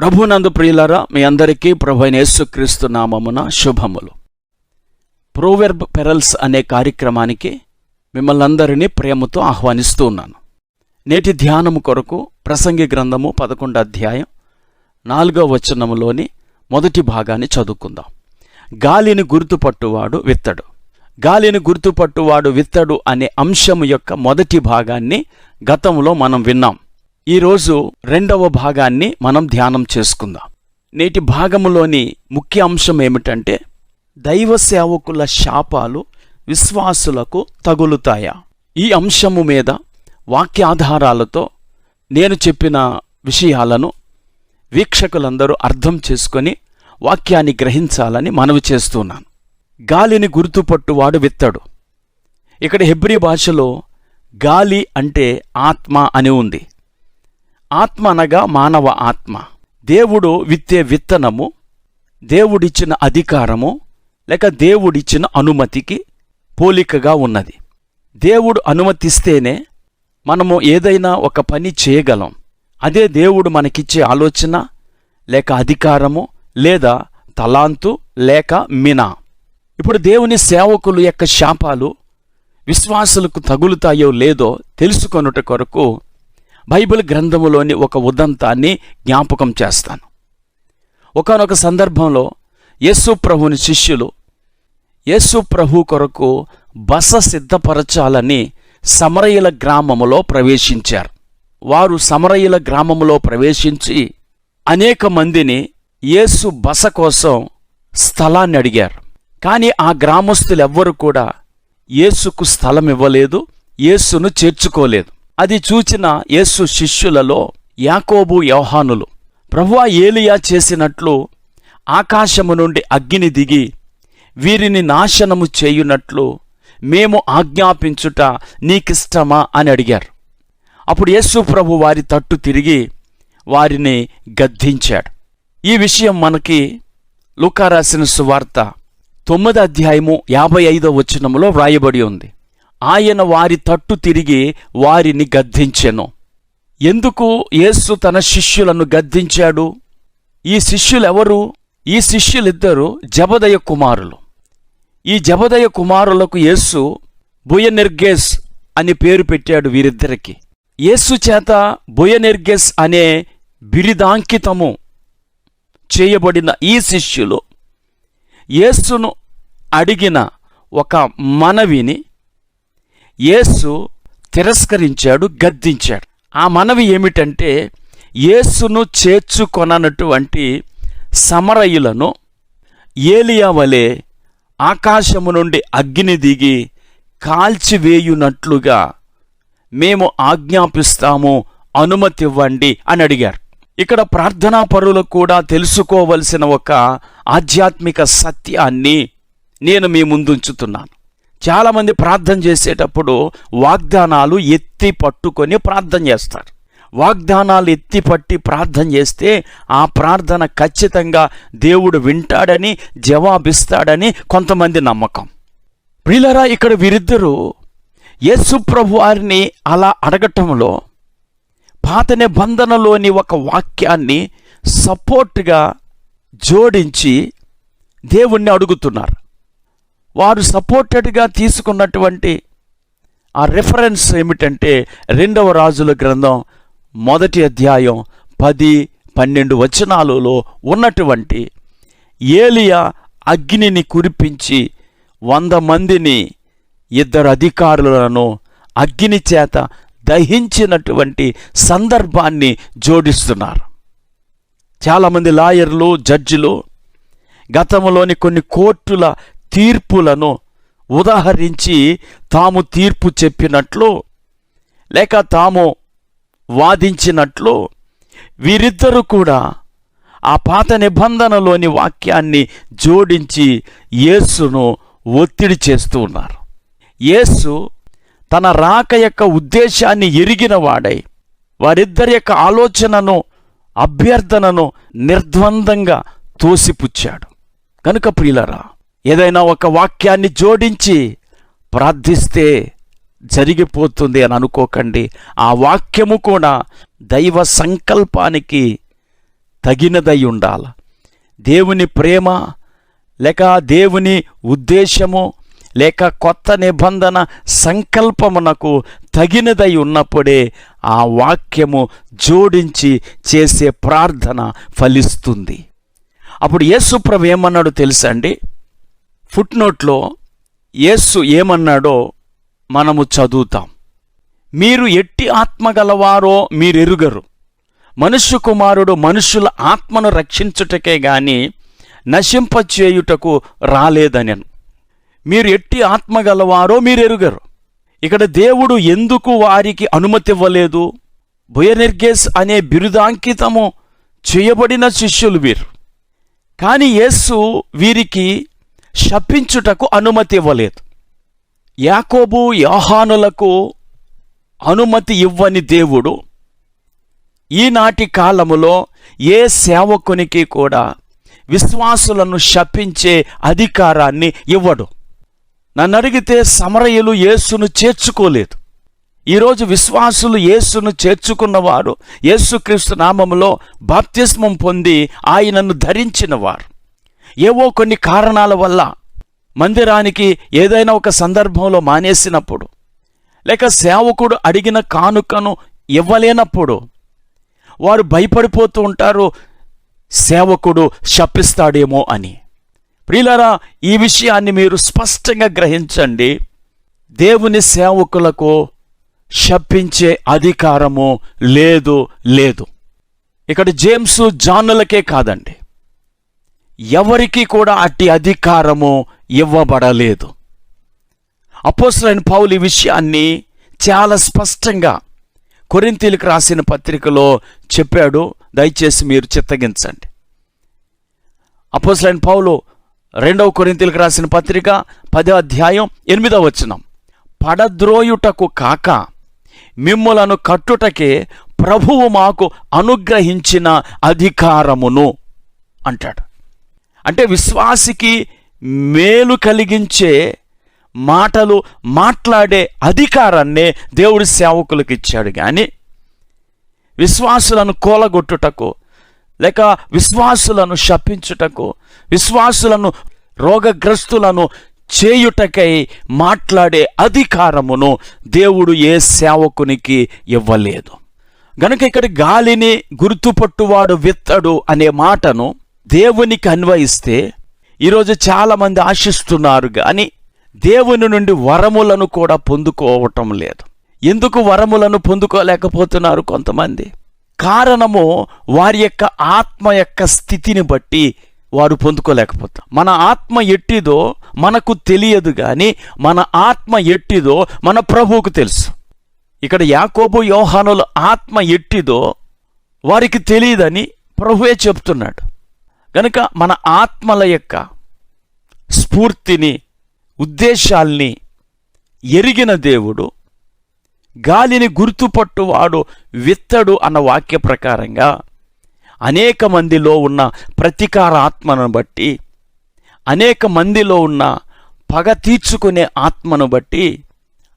ప్రభునందు ప్రియులరా మీ అందరికీ ప్రభు అయిన యేసుక్రీస్తు నామమున శుభములు. ప్రోవెర్బ్ పెరల్స్ అనే కార్యక్రమానికి మిమ్మల్ని అందరినీ ప్రేమతో ఆహ్వానిస్తూ ఉన్నాను. నేటి ధ్యానము కొరకు ప్రసంగి గ్రంథము పదకొండు అధ్యాయం నాలుగో వచనములోని మొదటి భాగాన్ని చదువుకుందాం. గాలిని గుర్తుపట్టువాడు విత్తడు. గాలిని గుర్తుపట్టువాడు విత్తడు అనే అంశము యొక్క మొదటి భాగాన్ని గతంలో మనం విన్నాం. ఈరోజు రెండవ భాగాన్ని మనం ధ్యానం చేసుకుందాం. నేటి భాగములోని ముఖ్య అంశం ఏమిటంటే దైవ సేవకుల శాపాలు విశ్వాసులకు తగులుతాయా? ఈ అంశము మీద వాక్యాధారాలతో నేను చెప్పిన విషయాలను వీక్షకులందరూ అర్థం చేసుకొని వాక్యాన్ని గ్రహించాలని మనవి చేస్తున్నాను. గాలిని గుర్తుపట్టువాడు విత్తడు. ఇక్కడ హెబ్రి భాషలో గాలి అంటే ఆత్మ అని ఉంది. ఆత్మ అనగా మానవ ఆత్మ. దేవుడు విత్తే విత్తనము దేవుడిచ్చిన అధికారము లేక దేవుడిచ్చిన అనుమతికి పోలికగా ఉన్నది. దేవుడు అనుమతిస్తేనే మనము ఏదైనా ఒక పని చేయగలం. అదే దేవుడు మనకిచ్చే ఆలోచన లేక అధికారము లేదా తలాంతు లేక మినా. ఇప్పుడు దేవుని సేవకులు యొక్క శాపాలు విశ్వాసులకు తగులుతాయో లేదో తెలుసుకొనుట కొరకు బైబిల్ గ్రంథములోని ఒక ఉదంతాన్ని జ్ఞాపకం చేస్తాను. ఒకనొక సందర్భంలో యేసు ప్రభుని శిష్యులు యేసు ప్రభు కొరకు బస సిద్ధపరచాలని సమరయుల గ్రామములో ప్రవేశించారు. వారు సమరయుల గ్రామములో ప్రవేశించి అనేక మందిని యేసు బస కోసం స్థలాన్ని అడిగారు. కానీ ఆ గ్రామస్తులెవ్వరూ కూడా యేసుకు స్థలం ఇవ్వలేదు యేసును చేర్చుకోలేదు. అది చూచిన యేసు శిష్యులలో యాకోబు యోహానులు ప్రభువా ఏలియా చేసినట్లు ఆకాశము నుండి అగ్గిని దిగి వీరిని నాశనము చేయునట్లు మేము ఆజ్ఞాపించుట నీకిష్టమా? అని అడిగారు. అప్పుడు యేసు ప్రభు వారి తట్టు తిరిగి వారిని గద్దించాడు. ఈ విషయం మనకి లూకారాసిన సువార్త తొమ్మిది అధ్యాయము యాభై ఐదో వచనములో వ్రాయబడి ఉంది. ఆయన వారి తట్టు తిరిగి వారిని గద్దించెను. ఎందుకు యేసు తన శిష్యులను గద్దించాడు? ఈ శిష్యులెవరు? ఈ శిష్యులిద్దరూ జబదయ కుమారులు. ఈ జబదయ కుమారులకు యేసు బుయనిర్గేస్ అని పేరు పెట్టాడు వీరిద్దరికి. యేసు చేత బుయనిర్గెస్ అనే బిరిదాంకితము చేయబడిన ఈ శిష్యులు యేసును అడిగిన ఒక మనవిని యేసు తిరస్కరించాడు గద్దించాడు. ఆ మనవి ఏమిటంటే యేసును చేర్చుకొననటువంటి సమరయులను ఏలియా వలె ఆకాశము నుండి అగ్ని దిగి కాల్చివేయునట్లుగా మేము ఆజ్ఞాపిస్తాము అనుమతివ్వండి అని అడిగారు. ఇక్కడ ప్రార్థనా పరులు కూడా తెలుసుకోవలసిన ఒక ఆధ్యాత్మిక సత్యాన్ని నేను మీ ముందుంచుతున్నాను చాలామంది ప్రార్థన చేసేటప్పుడు వాగ్దానాలు ఎత్తి పట్టుకొని ప్రార్థన చేస్తారు. వాగ్దానాలు ఎత్తి పట్టి ప్రార్థన చేస్తే ఆ ప్రార్థన ఖచ్చితంగా దేవుడు వింటాడని జవాబిస్తాడని కొంతమంది నమ్మకం. ప్రిలరా ఇక్కడ వీరిద్దరూ యేసు ప్రభు వారిని అలా అడగటంలో పాత నిబంధనలోని ఒక వాక్యాన్ని సపోర్ట్గా జోడించి దేవుణ్ణి అడుగుతున్నారు. వారు సపోర్టెడ్గా తీసుకున్నటువంటి ఆ రెఫరెన్స్ ఏమిటంటే రెండవ రాజుల గ్రంథం మొదటి అధ్యాయం పది పన్నెండు వచనాలలో ఉన్నటువంటి ఏలియా అగ్నిని కురిపించి వంద మందిని ఇద్దరు అధికారులను అగ్ని చేత దహించినటువంటి సందర్భాన్ని జోడిస్తున్నారు. చాలామంది లాయర్లు జడ్జిలు గతంలోని కొన్ని కోర్టుల తీర్పులను ఉదాహరించి తాము తీర్పు చెప్పినట్లు లేక తాము వాదించినట్లు వీరిద్దరూ కూడా ఆ పాత నిబంధనలోని వాక్యాన్ని జోడించి యేసును ఒత్తిడి చేస్తూ ఉన్నారు. యేసు తన రాక యొక్క ఉద్దేశాన్ని ఎరిగిన వాడై వారిద్దరి యొక్క ఆలోచనను అభ్యర్థనను నిర్ద్వందంగా తోసిపుచ్చాడు. కనుక ప్రియులరా ఏదైనా ఒక వాక్యాన్ని జోడించి ప్రార్థిస్తే జరిగిపోతుంది అని అనుకోకండి. ఆ వాక్యము కూడా దైవ సంకల్పానికి తగినదై ఉండాల. దేవుని ప్రేమ లేక దేవుని ఉద్దేశము లేక కొత్త నిబంధన సంకల్పమునకు తగినదై ఉన్నప్పుడే ఆ వాక్యము జోడించి చేసే ప్రార్థన ఫలిస్తుంది. అప్పుడు యేసుప్రభు ఏమన్నాడు తెలుసా అండి? ఫుట్ నోట్లో యేస్సు ఏమన్నాడో మనము చదువుతాం. మీరు ఎట్టి ఆత్మ గలవారో మీరెరుగరు. మనుష్య కుమారుడు మనుషుల ఆత్మను రక్షించుటకే గాని నశింపచేయుటకు రాలేదనెను. మీరు ఎట్టి ఆత్మ గలవారో మీరెరుగరు. ఇక్కడ దేవుడు ఎందుకు వారికి అనుమతి ఇవ్వలేదు బుయనిర్గేస్ అనే బిరుదాంకితము చేయబడిన శిష్యులు వీరు. కానీ యేసు వీరికి శపించుటకు అనుమతి ఇవ్వలేదు. యాకోబు యోహానులకు అనుమతి ఇవ్వని దేవుడు ఈనాటి కాలములో ఏ సేవకునికి కూడా విశ్వాసులను శపించే అధికారాన్ని ఇవ్వడు. నన్ను అడిగితే సమరయులు యేసును చేర్చుకోలేదు. ఈరోజు విశ్వాసులు యేసును చేర్చుకున్నవారు యేసుక్రీస్తు నామములో బాప్తిస్మం పొంది ఆయనను ధరించినవారు. ఏవో కొన్ని కారణాల వల్ల మందిరానికి ఏదైనా ఒక సందర్భంలో మానేసినప్పుడు లేక సేవకుడు అడిగిన కానుకను ఇవ్వలేనప్పుడు వారు భయపడిపోతూ ఉంటారు సేవకుడు శపిస్తాడేమో అని. ప్రియులరా ఈ విషయాన్ని మీరు స్పష్టంగా గ్రహించండి. దేవుని సేవకులకు శప్పించే అధికారము లేదు లేదు. ఇక్కడ జేమ్స్ జానులకే కాదండి. ఎవరికి కూడా అట్టి అధికారము ఇవ్వబడలేదు. అపోసరైన పౌలు ఈ విషయాన్ని చాలా స్పష్టంగా కొరింతీలకు రాసిన పత్రికలో చెప్పాడు. దయచేసి మీరు చిత్తగించండి. అపోసరైన పౌలు రెండవ కొరింతీలకు రాసిన పత్రిక పదో అధ్యాయం ఎనిమిదవ వచనం. పడద్రోయుటకు కాక మిమ్ములను కట్టుటకే ప్రభువు మాకు అనుగ్రహించిన అధికారమును అంటాడు. అంటే విశ్వాసికి మేలు కలిగించే మాటలు మాట్లాడే అధికారాన్నే దేవుడి సేవకులకు ఇచ్చాడు. కానీ విశ్వాసులను కూలగొట్టుటకు లేక విశ్వాసులను శపించుటకు విశ్వాసులను రోగగ్రస్తులను చేయుటకై మాట్లాడే అధికారమును దేవుడు ఏ సేవకునికి ఇవ్వలేదు. గనుక ఇక్కడ గాలిని గుర్తుపట్టువాడు విత్తడు అనే మాటను దేవునికి అన్వయిస్తే ఈరోజు చాలామంది ఆశిస్తున్నారు కానీ దేవుని నుండి వరములను కూడా పొందుకోవటం లేదు. ఎందుకు వరములను పొందుకోలేకపోతున్నారు కొంతమంది? కారణము వారి యొక్క ఆత్మ యొక్క స్థితిని బట్టి వారు పొందుకోలేకపోతాం మన ఆత్మ ఎట్టిదో మనకు తెలియదు కానీ మన ఆత్మ ఎట్టిదో మన ప్రభువుకు తెలుసు. ఇక్కడ యాకోబు యోహానుల ఆత్మ ఎట్టిదో వారికి తెలియదని ప్రభువే చెప్తున్నాడు. గనుక మన ఆత్మల యొక్క స్ఫూర్తిని ఉద్దేశాల్ని ఎరిగిన దేవుడు గాలిని గుర్తుపట్టువాడు విత్తడు అన్న వాక్య ప్రకారంగా అనేక మందిలో ఉన్న ప్రతీకార ఆత్మను బట్టి అనేక మందిలో ఉన్న పగ తీర్చుకునే ఆత్మను బట్టి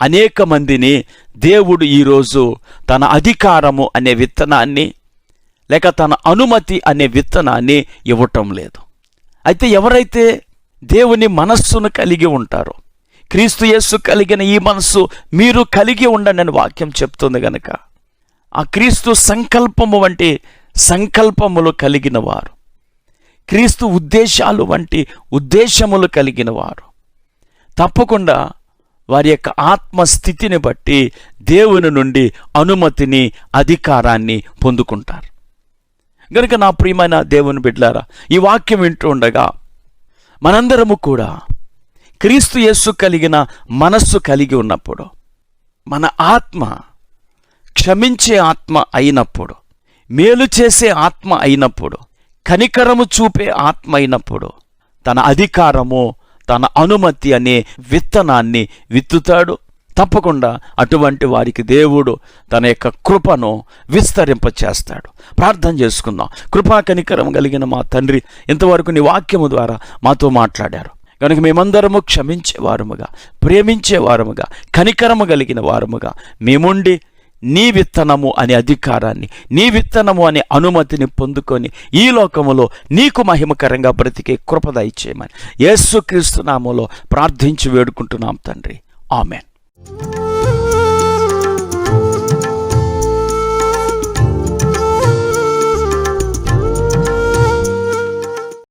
అనేక మందిని దేవుడు ఈరోజు తన అధికారము అనే విత్తనాన్ని లేక తన అనుమతి అనే విత్తనాన్ని ఇవ్వటం లేదు. అయితే ఎవరైతే దేవుని మనస్సును కలిగి ఉంటారో క్రీస్తు యేసు కలిగిన ఈ మనస్సు మీరు కలిగి ఉండండి అని వాక్యం చెప్తుంది గనక ఆ క్రీస్తు సంకల్పము వంటి సంకల్పములు కలిగిన వారు క్రీస్తు ఉద్దేశాలు వంటి ఉద్దేశములు కలిగిన వారు తప్పకుండా వారి యొక్క ఆత్మస్థితిని బట్టి దేవుని నుండి అనుమతిని అధికారాన్ని పొందుకుంటారు. గనుక నా ప్రియమైన దేవుని బిడ్లారా ఈ వాక్యం వింటూ ఉండగా మనందరము కూడా క్రీస్తు యస్సు కలిగిన మనస్సు కలిగి ఉన్నప్పుడు మన ఆత్మ క్షమించే ఆత్మ అయినప్పుడు మేలు చేసే ఆత్మ అయినప్పుడు కనికరము చూపే ఆత్మ అయినప్పుడు తన అధికారము తన అనుమతి అనే విత్తనాన్ని విత్తుతాడు. తప్పకుండా అటువంటి వారికి దేవుడు తన యొక్క కృపను విస్తరింపచేస్తాడు. ప్రార్థన చేసుకుందాం. కృపా కనికరం కలిగిన మా తండ్రి ఇంతవరకు నీ వాక్యము ద్వారా మాతో మాట్లాడారు. కనుక మేమందరము క్షమించే వారముగా ప్రేమించే వారముగా కనికరము కలిగిన వారముగా మేముండి నీ విత్తనము అనే అధికారాన్ని నీ విత్తనము అనే అనుమతిని పొందుకొని ఈ లోకములో నీకు మహిమకరంగా బ్రతికే కృపద ఇచ్చేయమని యేసుక్రీస్తు నామములో ప్రార్థించి వేడుకుంటున్నాం తండ్రి. ఆమెన్. Bye.